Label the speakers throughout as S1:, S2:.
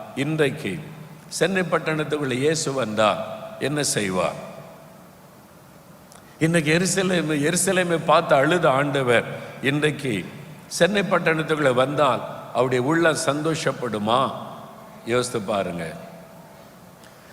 S1: இன்றைக்கு சென்னை பட்டணத்துக்குள்ள இயேசு வந்தால் என்ன செய்வார்? இன்னைக்கு எருசலேம் எருசலேமை பார்த்து அழுத ஆண்டவர் இன்றைக்கு சென்னை பட்டணத்துக்குள்ள வந்தால் அவருடைய உள்ள சந்தோஷப்படுமா? யோசித்து பாருங்க.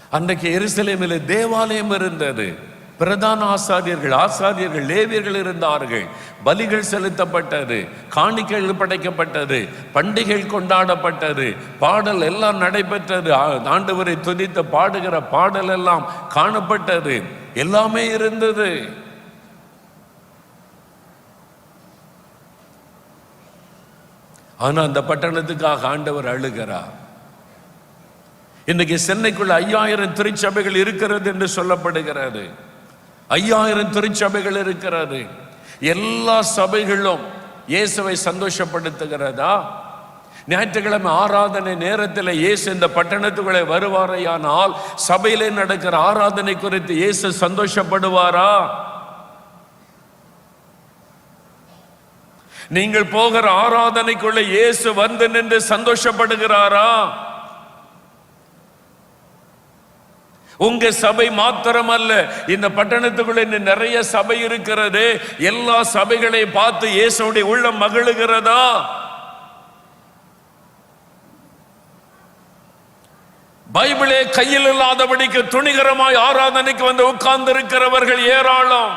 S1: அன்றைக்கு எருசலேமில் தேவாலயம் இருந்தது. பிரதான ஆசாரியர்கள் ஆசாரியர்கள் லேவியர்கள் இருந்தார்கள். பலிகள் செலுத்தப்பட்டது காணிக்கைகள் படைக்கப்பட்டது பண்டிகைகள் கொண்டாடப்பட்டது பாடல் எல்லாம் நடைபெற்றது. ஆ- ஆண்டவரை துதித்து பாடுகிற பாடல் எல்லாம் காணப்பட்டது. எல்லாமே இருந்தது. ஆனால் அந்த பட்டணத்துக்காக ஆண்டவர் அழுகிறார். இன்னைக்கு சென்னைக்குள்ள ஐயாயிரம் திருச்சபைகள் இருக்கிறது என்று சொல்லப்படுகிறது. ஐயாயிரம் திருச்சபைகள் இருக்கிறது. எல்லா சபைகளும் இயேசுவை சந்தோஷப்படுத்துகிறதா? ஞாயிற்றுக்கிழமை ஆராதனை நேரத்தில் இயேசு இந்த பட்டணத்துக்குள்ளே வருவாரையானால் சபையிலே நடக்கிற ஆராதனை குறித்து இயேசு சந்தோஷப்படுவாரா? நீங்கள் போகிற ஆராதனைக்குள்ள இயேசு வந்து நின்று சந்தோஷப்படுகிறாரா? உங்க சபை மாத்திரமல்ல. இந்த பட்டணத்துக்குள்ள இன்னும் நிறைய சபை இருக்கிறது. எல்லா சபைகளையும் பார்த்து இயேசுடைய உள்ளம் மகிழுகிறதா? பைபிளே கையில் இல்லாதபடிக்கு துணிகரமாய் ஆராதனைக்கு வந்து உட்கார்ந்து இருக்கிறவர்கள் ஏராளம்.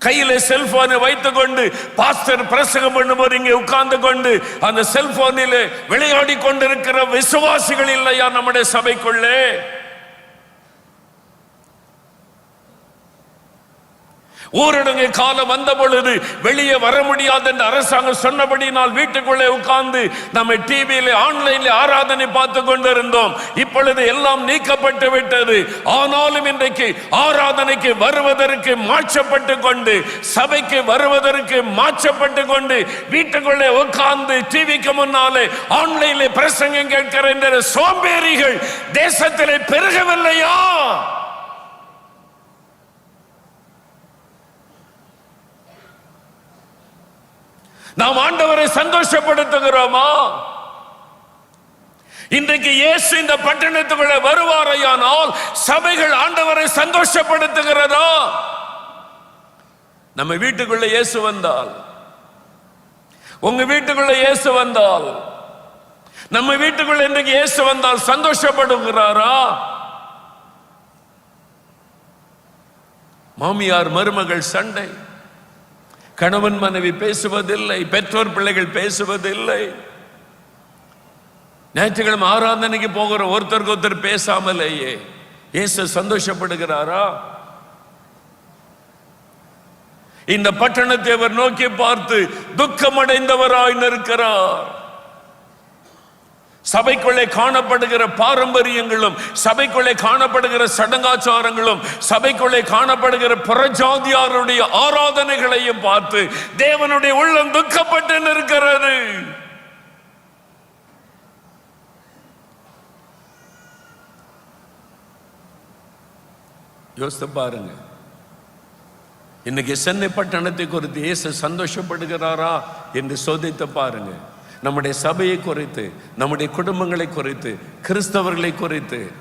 S1: கையில செல்போனை வைத்து கொண்டு பாஸ்டர் பிரசங்கம் பண்ணும்போது இங்கே உட்கார்ந்து கொண்டு அந்த செல்போனில் விளையாடி கொண்டிருக்கிற விசுவாசிகள் இல்லையா நம்முடைய சபைக்குள்ளே? ஊரடங்கு காலம் வந்த பொழுது வெளியே வர முடியாது என்று அரசாங்கம் சொன்னபடினால் வீட்டுக்குள்ளே உட்கார்ந்து நம்ம டிவியில ஆன்லைன்ல ஆராதனை பார்த்து கொண்டிருந்தோம். இப்பொழுது எல்லாம் நீக்கப்பட்டு விட்டது. ஆனாலும் இன்றைக்கு ஆராதனைக்கு வருவதற்கு மாற்றப்பட்டு கொண்டு சபைக்கு வருவதற்கு மாற்றப்பட்டு கொண்டு வீட்டுக்குள்ளே உட்கார்ந்து டிவிக்கு முன்னாலே ஆன்லைன்ல பிரசங்கம் கேட்கிற சோம்பேறிகள் தேசத்திலே பெருகவில்லையா? நாம் ஆண்டவரை சந்தோஷப்படுத்துகிறோமா? இன்றைக்கு இயேசு இந்த பட்டணத்துக்குள்ள வருவாரையானால் சபைகள் ஆண்டவரை சந்தோஷப்படுத்துகிறதா? நம்ம வீட்டுக்குள்ள இயேசு வந்தால் உங்க வீட்டுக்குள்ள இயேசு வந்தால் நம்ம வீட்டுக்குள்ள இன்றைக்கு இயேசு வந்தால் சந்தோஷப்படுகிறாரா? மாமியார் மருமகள் சண்டை. கணவன் மனைவி பேசுவதில்லை பெற்றோர் பிள்ளைகள் பேசுவதில்லை. ஞாயிற்றுக்கிழமை ஆராதனைக்கு போகிற ஒருத்தருக்கு ஒருத்தர் பேசாமலேயே இயேசு சந்தோஷப்படுகிறாரா? இந்த பட்டணத்தை அவர் நோக்கி பார்த்து துக்கமடைந்தவராய் நிற்கிறார். சபைக்குள்ளே காணப்படுகிற பாரம்பரியங்களும் சபைக்குள்ளே காணப்படுகிற சடங்காச்சாரங்களும் சபைக்குள்ளே காணப்படுகிற புறஜாதியாருடைய ஆராதனைகளையும் பார்த்து தேவனுடைய உள்ளம் துக்கப்பட்டு நிற்கிறது. யோசித்து பாருங்க. இன்னைக்கு சென்னை பட்டணத்தை குறித்து இயேசு சந்தோஷப்படுகிறாரா என்று சோதித்து பாருங்க. நம்முடைய சபையை குறைத்து நம்முடைய குடும்பங்களை குறைத்து கிறிஸ்தவர்களை குறைத்து.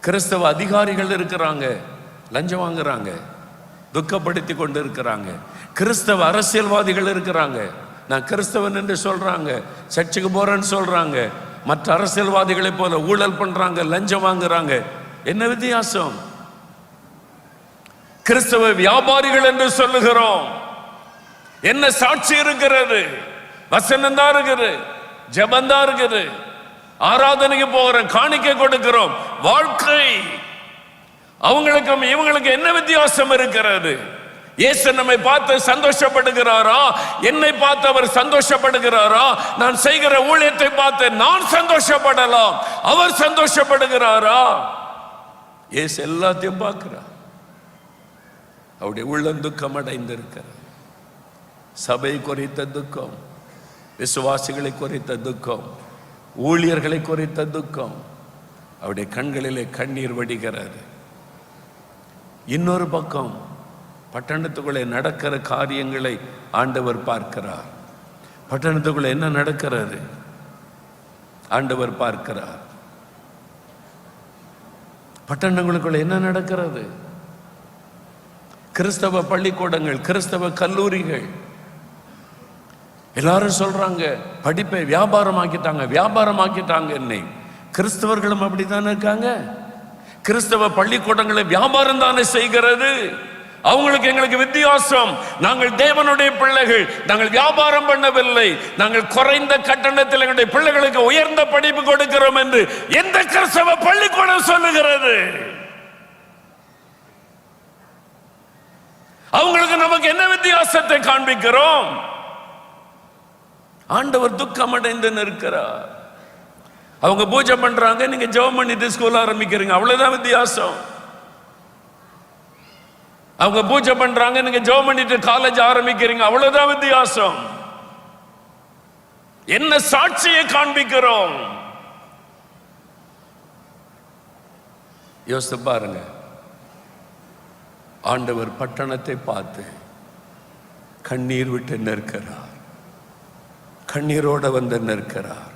S1: கிறிஸ்தவ அதிகாரிகள் இருக்கிறாங்க லஞ்சம் வாங்குறாங்க துக்கப்படுத்தி கொண்டு இருக்கிறாங்க கிறிஸ்தவ அரசியல்வாதிகள் இருக்கிறாங்க நான் கிறிஸ்தவன் என்று சொல்றாங்க சர்ச்சுக்கு போறேன்னு சொல்றாங்க. மற்ற அரசியல்வாதிகளை போல ஊழல் பண்றாங்க லஞ்சம் வாங்குறாங்க. என்ன வித்தியாசம்? கிறிஸ்தவ வியாபாரிகள் என்று சொல்லுகிறோம். என்ன சாட்சி இருக்கிறது? வசனம் தான் இருக்குது. ஜபம் தான் இருக்குது. ஆராதனைக்கு போகிறோம் காணிக்கை கொடுக்கிறோம். வாழ்க்கை. அவங்களுக்கும் இவங்களுக்கு என்ன வித்தியாசம் இருக்கிறது? இயேசு நம்மை பார்த்து சந்தோஷப்படுகிறாரா? என்னை பார்த்து அவர் சந்தோஷப்படுகிறாரா? நான் செய்கிற ஊழியத்தை பார்த்து நான் சந்தோஷப்படலாம். அவர் சந்தோஷப்படுகிறாரா? இயேசு எல்லாத்தையும் பார்க்கிறார். அவருடைய உள்ளம் துக்கம் அடைந்திருக்கிறார் சபை குறித்த துக்கம் விசுவாசிகளை குறித்த துக்கம் ஊழியர்களை குறித்த துக்கம். அவருடைய கண்களிலே கண்ணீர் வடிகிறது. இன்னொரு பக்கம் பட்டணத்துக்குள்ளே நடக்கிற காரியங்களை ஆண்டவர் பார்க்கிறார். பட்டணத்துக்குள்ளே என்ன நடக்கிறது? ஆண்டவர் பார்க்கிறார். பட்டணங்களுக்குள்ள என்ன நடக்கிறது? கிறிஸ்தவ பள்ளிக்கூடங்கள் கிறிஸ்தவ கல்லூரிகள் எல்லாரும் சொல்றாங்க படிப்பை வியாபாரம் ஆக்கிட்டாங்க வியாபாரம் ஆக்கிட்டாங்க என்னை கிறிஸ்தவர்களும் அப்படித்தானே இருக்காங்க? கிறிஸ்தவ பள்ளிக்கூடங்களை வியாபாரம் தானே செய்கிறது? அவங்களுக்கு எங்களுக்கு வித்தியாசம். நாங்கள் தேவனுடைய பிள்ளைகள் நாங்கள் வியாபாரம் பண்ணவில்லை. நாங்கள் குறைந்த கட்டணத்தில் எங்களுடைய பிள்ளைகளுக்கு உயர்ந்த படிப்பு கொடுக்கிறோம் என்று எந்த கிறிஸ்தவ பள்ளிக்கூடம் சொல்லுகிறது? அவங்களுக்கு நமக்கு என்ன வித்தியாசத்தை காண்பிக்கிறோம்? ஆண்டவர் துக்கம் அடைந்து நிற்கிறார். அவங்க பூஜை பண்றாங்க நீங்க ஜெபம் பண்ணிட்டு ஸ்கூல் ஆரம்பிக்கிறீங்க. அவ்வளவுதான் வித்தியாசம். அவங்க பூஜை பண்றாங்க நீங்க ஜெபம் பண்ணிட்டு காலேஜ் ஆரம்பிக்கிறீங்க. அவ்வளவுதான் வித்தியாசம். என்ன சாட்சியை காண்பிக்கிறோம்? யோசித்து பாருங்க. ஆண்டவர் பட்டணத்தை பார்த்து கண்ணீர் விட்டு நிற்கிறார். கண்ணீரோட வந்து நிற்கிறார்.